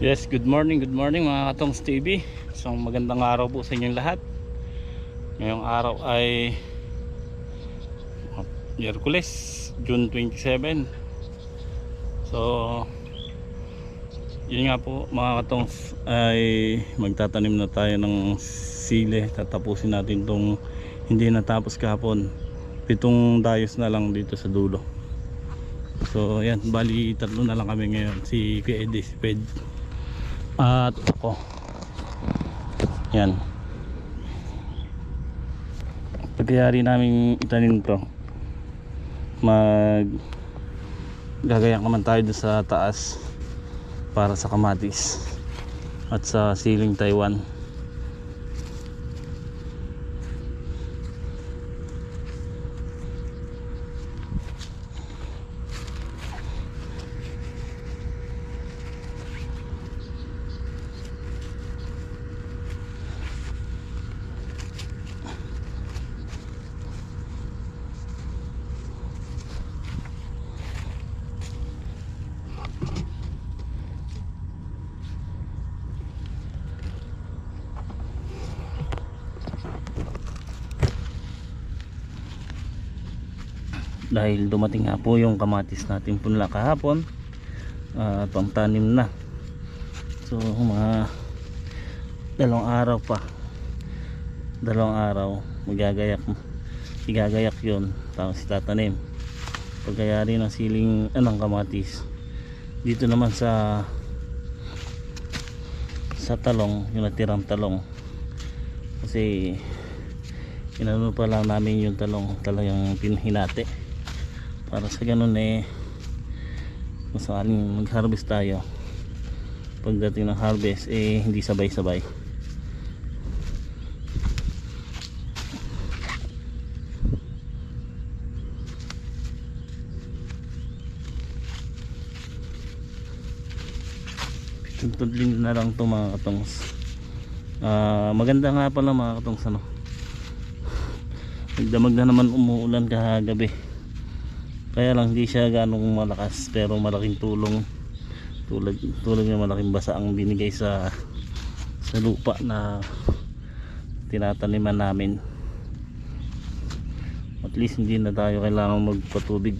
Yes, good morning, good morning mga Katongs TV. Isang magandang araw po sa inyong lahat. Ngayong araw ay uh, Miyerkules, June 27. So, yun nga po mga Katongs ay magtatanim na tayo ng sile. Tatapusin natin tong hindi natapos kahapon. Pitong dayos na lang dito sa dulo. So, yan, bali tatlo na lang kami ngayon. Si Kuya Eddie, si at ako. Yan. Pagkayari namin itanim to, mag gagayak naman tayo doon sa taas para sa kamatis at sa siling Taiwan. Dahil dumating nga po yung kamatis natin punla kahapon. At pang tanim na. So mga dalawang araw pa. Dalawang araw magagayak igagayak yun tapos itatanim. Pagkayari ng siling anong kamatis dito naman sa sa talong yung natirang talong. Kasi inano pa lang namin yung talong talagang pinhinate para sa ganun eh kung sakaling mag harvest tayo. Pagdating ng harvest eh hindi sabay sabay tutudlin na lang to mga katongs. Ah, maganda nga pala mga katongs ano? Nagdamag na naman umuulan kahagabi kaya lang hindi siya ganong malakas pero malaking tulong. Tulad tulad ng malaking basa ang binigay sa sa lupa na tinataniman namin. At least hindi na tayo kailangan magpatubig.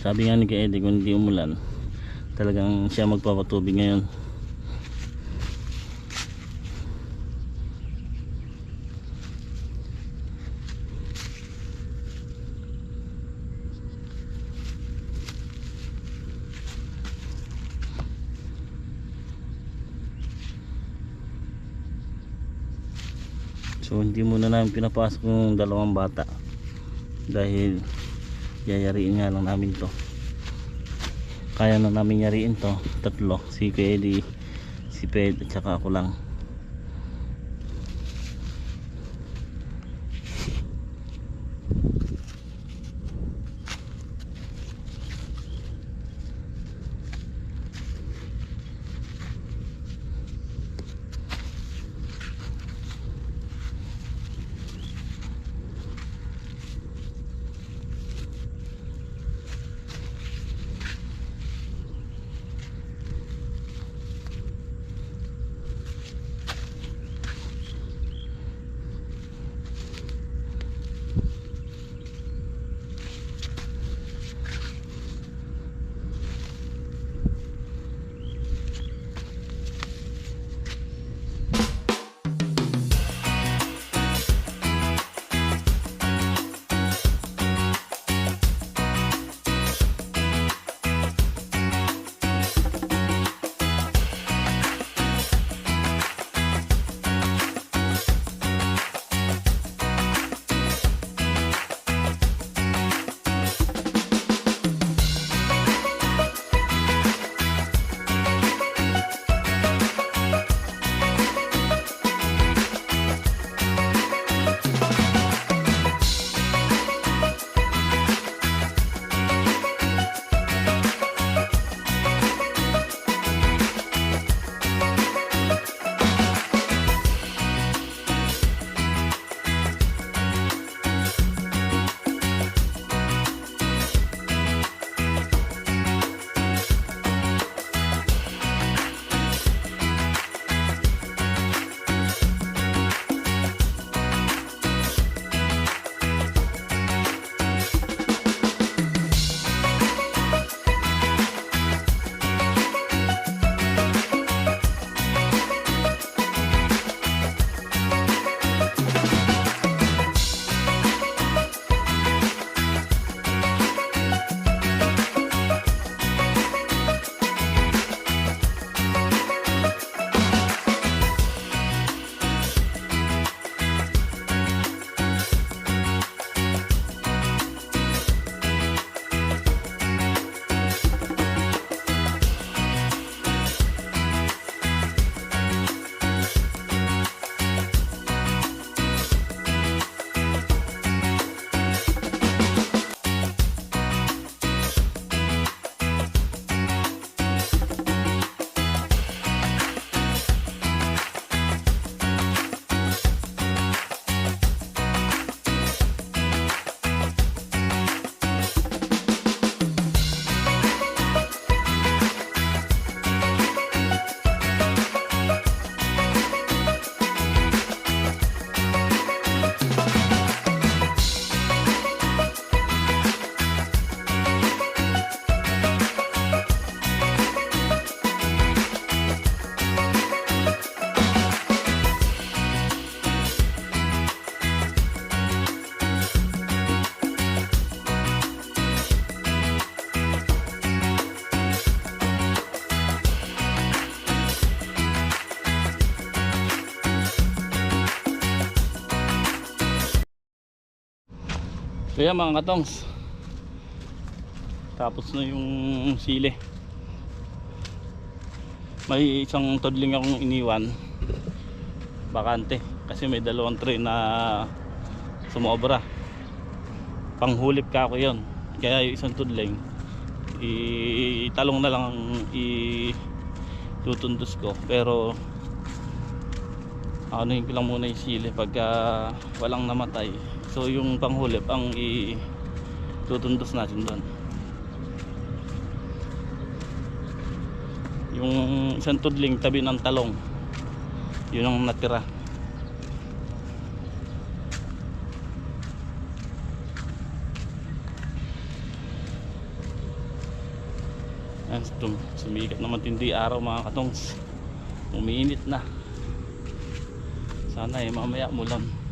Sabi nga ni Kay kung hindi umulan talagang siya magpapatubig ngayon So hindi muna namin pinapasok yung dalawang bata dahil yayariin nga lang namin to. Kaya na namin yariin to, tatlo, si Kuya Eddie, si Ped at saka ako lang. Kaya mga katongs. Tapos na yung sili. May isang todling akong iniwan. Bakante. Kasi may dalawang tray na sumobra. Panghulip ka ako yon. Kaya yung isang tudling italong na lang ang itutundos ko. Pero ano ko lang muna yung sili pagka walang namatay. So yung panghulip ang itutundos natin doon. Yung isang tudling tabi ng talong. Yun ang natira. Tum- sumikat naman tindi araw mga katongs. Umiinit na. Sana eh mamaya mulan.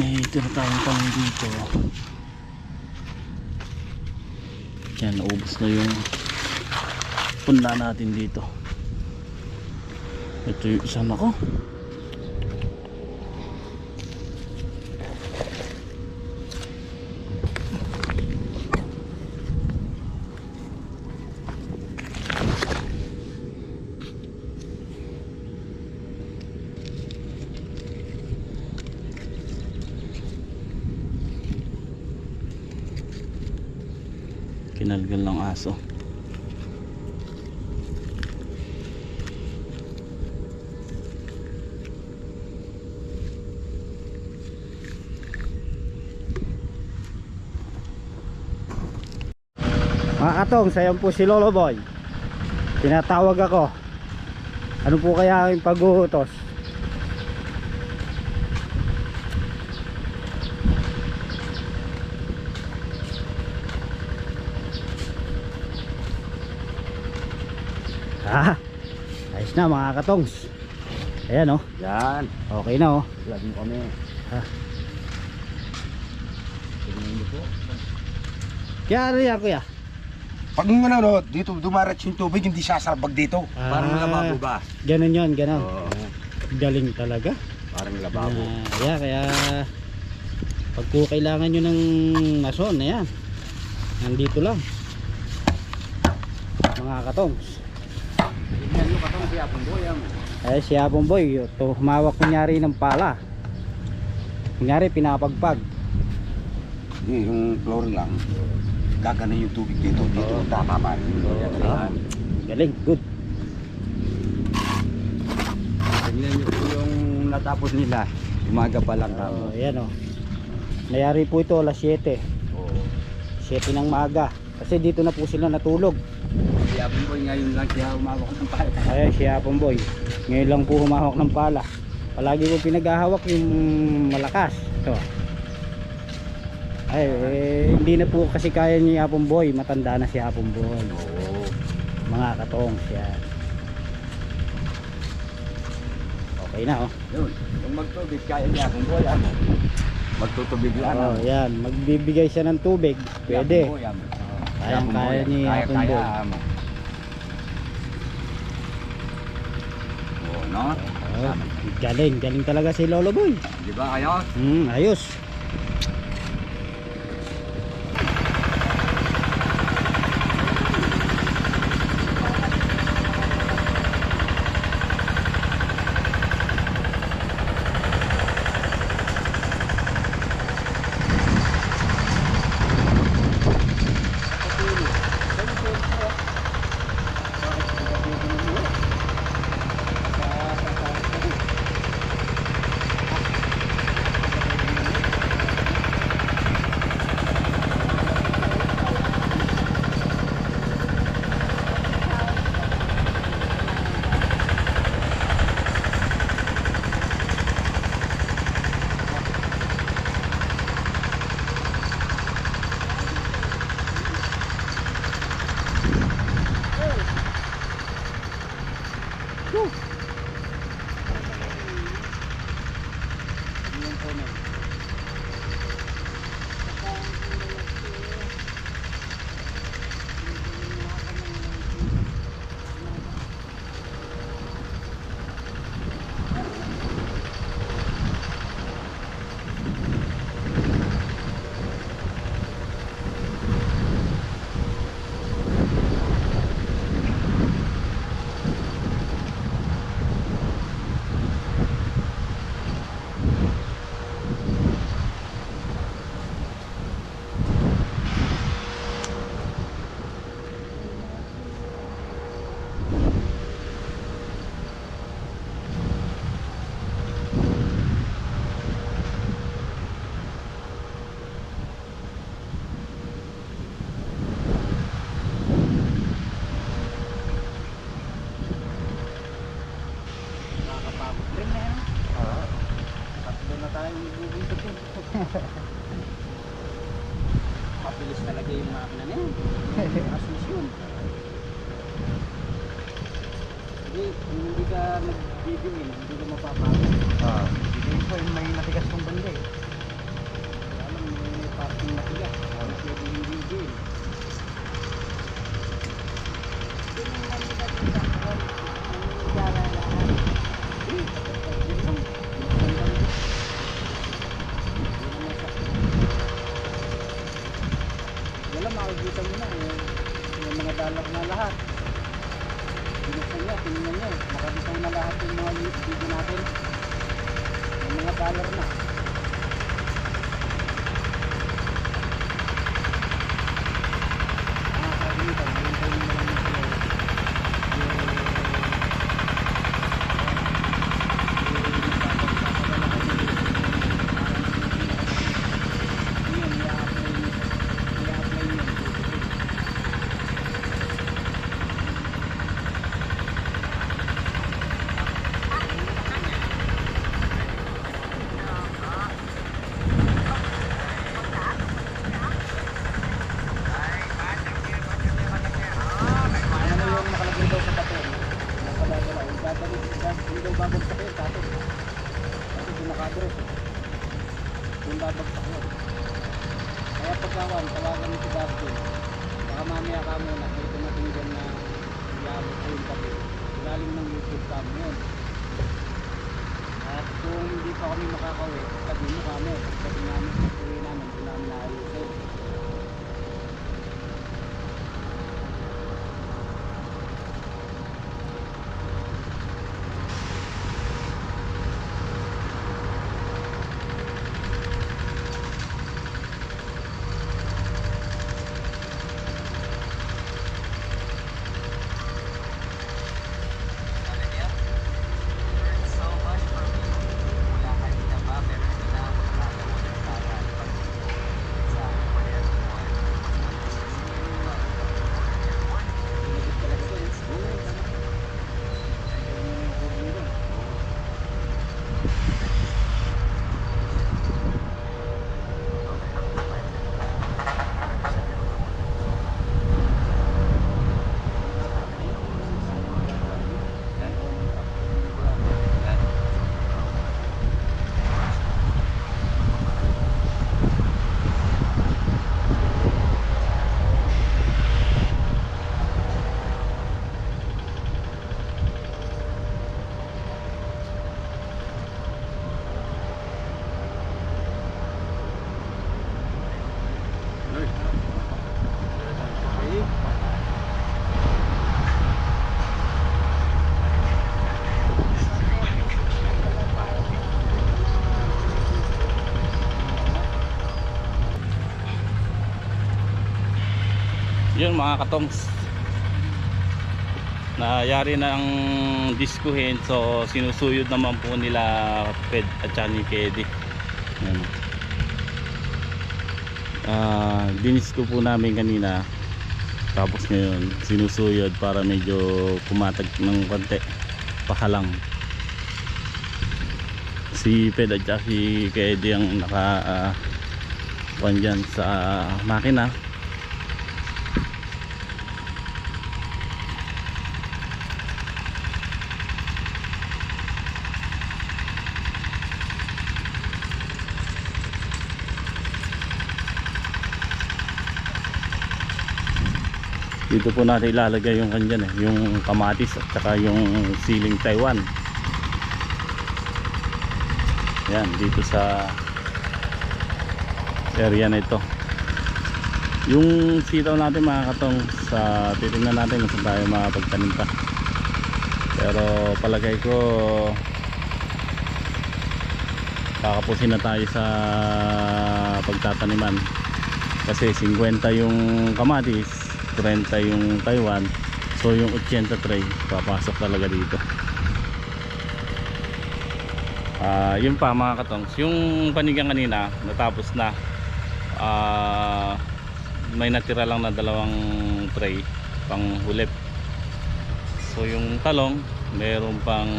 May tira tayong tanong dito. Yan, naubos na yung punla natin dito. Ito yung isa na Kinalgal ng aso. Mga katong, sayan po si Lolo Boy. Tinatawag ako. Ano po kaya ang pag-uutos? Ah, ayos na mga katongs. Ayan oh, Yan. okay na oh. Vlog mo kami. Ha. Kaya ano yan kuya? Pag ano, no, dito dumarat yung tubig, hindi sasabag dito. Parang Ah, lababo ba? Ganun yun, ganun. Oo. Galing talaga. Parang lababo. Ah, yeah, kaya pag kailangan nyo ng mason, ayan. Nandito lang. Mga katongs. Tingnan niyo katong siya pong boyang. Eh, si Abong Boy, to humawak kunyari ng pala. Kunyari, pinapagpag. Hindi, yung floor lang. Gagana yung tubig dito. Dito, tama ba? Ah, galing, good. Tingnan niyo po yung natapos nila. Umaga pa lang. Oh, ayan oh. Nayari po ito alas 7. Oo. 7 ng maaga. Kasi dito na po sila natulog. Siya pong boy ngayon lang siya umawak ng pala. Ayan, si Abong Boy. Ngayon lang po humahawak ng pala. Palagi ko pinaghahawak yung malakas. Ito. Ay, eh, hindi na po kasi kaya ni Apong Boy. Matanda na si Apong Boy. Oo. Mga katong siya. Okay na oh. Yun. Yung magtubig kaya niya pong boy ano. Magtutubig lang. Oh, yan. Magbibigay siya ng tubig. Pwede. pong boy, ano. Kaya kaya ni Apong ano. Oo, no? Oh, galing. Galing talaga si Lolo Boy. Di ba ayos? Hmm, ayos. Amen. Wala, makikita mo na eh. Yung mga dalak na lahat. Binuksan niya, tinignan niya. Nakabitaw na lahat yung mga video natin. Yung mga dollar na. Yun mga katongs. Nayari na ang diskuhin so sinusuyod naman po nila Ped at saka ni Kedi. Yan. Ah, dinis ko po namin kanina tapos ngayon sinusuyod para medyo pumatag ng konti pahalang si Ped at saka si Kedi ang naka uh, sa makina dito po natin ilalagay yung kanyan eh, yung kamatis at saka yung siling Taiwan. Yan dito sa area na ito. Yung sitaw natin mga katong sa titingnan natin kung saan tayo makapagtanim pa. Pero palagay ko kakapusin na tayo sa pagtataniman. Kasi 50 yung kamatis 30 yung Taiwan. So yung 80 tray papasok talaga dito. Ah, yun pa mga katongs. Yung panigang kanina natapos na. Ah, may natira lang na dalawang tray pang hulip. So yung talong meron pang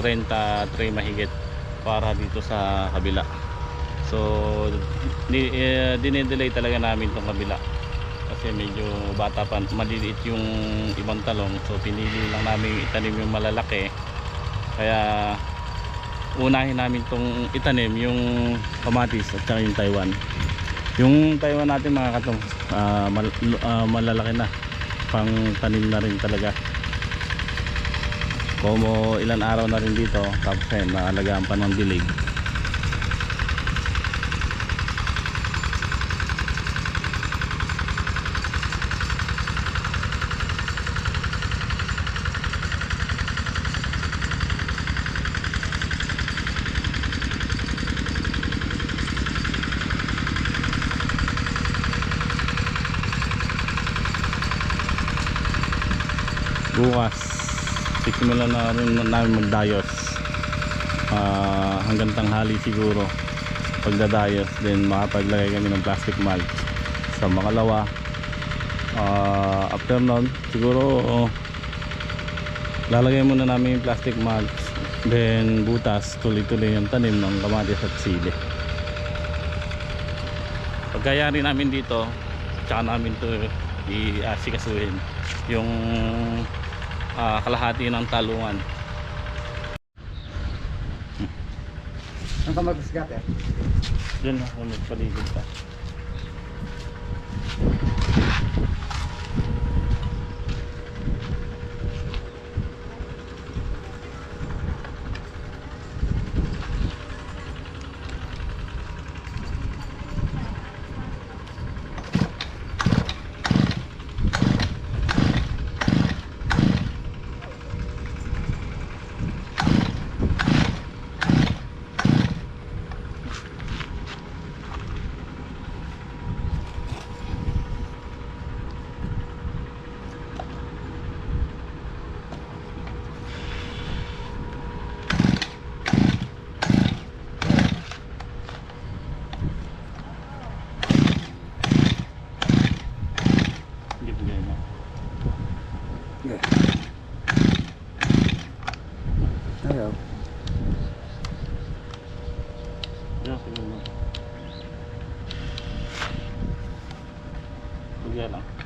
30 tray mahigit para dito sa kabila. So eh, dinedelay talaga namin tong kabila kasi medyo bata pa maliliit yung ibang talong. So pinili lang namin itanim yung malalaki. Kaya unahin namin tong itanim yung kamatis at saka yung Taiwan. Yung Taiwan natin mga katong ah, mal- ah, malalaki na. Pang tanim na rin talaga. Como ilan araw na rin dito tapos ayun naalagaan pa ng dilig bukas simulan na rin na namin magdayos. Ah, hanggang tanghali siguro pagdadayos then makapaglagay kami ng plastic mulch. Sa makalawa ah, after nun siguro oh, lalagay muna namin yung plastic mulch then butas tuloy-tuloy yung tanim ng kamatis at sili. Pagkayari namin dito tsaka namin to i-asikasuhin. Yung ah, kalahati ng talungan Ang kamagasgat eh. Diyan na kung magpaligid pa. Hindi po ganyan. Ayaw. Diyan siguro. Bigyan lang.